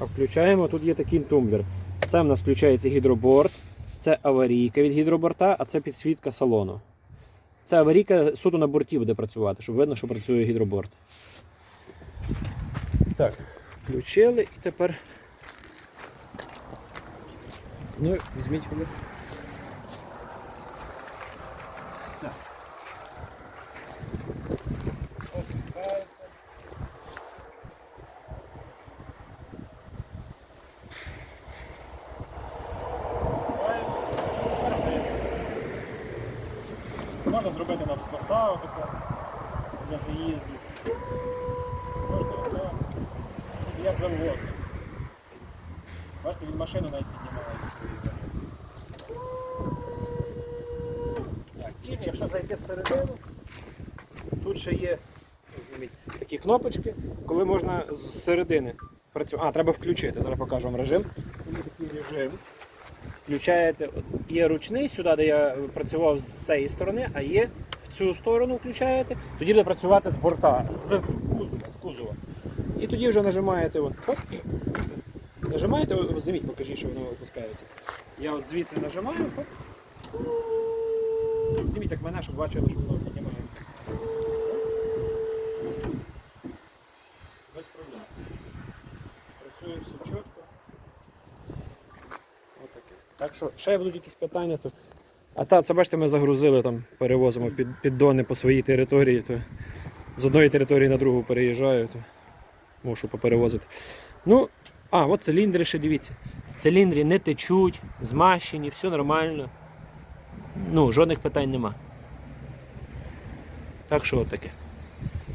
А включаємо, тут є такий тумблер. Це в нас включається гідроборд, це аварійка від гідроборта, а це підсвітка салону. Це аварійка суто на борті буде працювати, щоб видно, що працює гідроборд. Так, включили і тепер. Ну, візьміть. Так. Опускається. Опускаємо. Тепер вниз. Можна зробити навскоса отако для заїзду. Можна отак. Як завгодно. Бачите, він машину навіть піднімає від своєї. Так, і якщо зайти всередину, тут ще є зніміть, такі кнопочки, коли можна з середини працювати. А, треба включити. Зараз покажу вам режим. Такий режим. Включаєте, є ручний сюди, де я працював з цієї сторони, а є в цю сторону включаєте, тоді буде працювати з борта, з кузова. З кузова. І тоді вже нажимаєте, от, хоп, нажимаєте, о, зніміть, покажіть, що воно опускається. Я от звідси нажимаю, хоп. Зніміть так мене, щоб бачили, що воно піднімає. Без проблем. Працює все чітко. Так що ще будуть якісь питання, то. А та, це бачите, ми загрузили там, перевозимо під, піддони по своїй території, то з одної території на другу переїжджаю, то мушу поперевозити. Ну, а, от циліндри ще дивіться. Циліндри не течуть, змащені, все нормально. Ну, жодних питань нема. Так що от таке.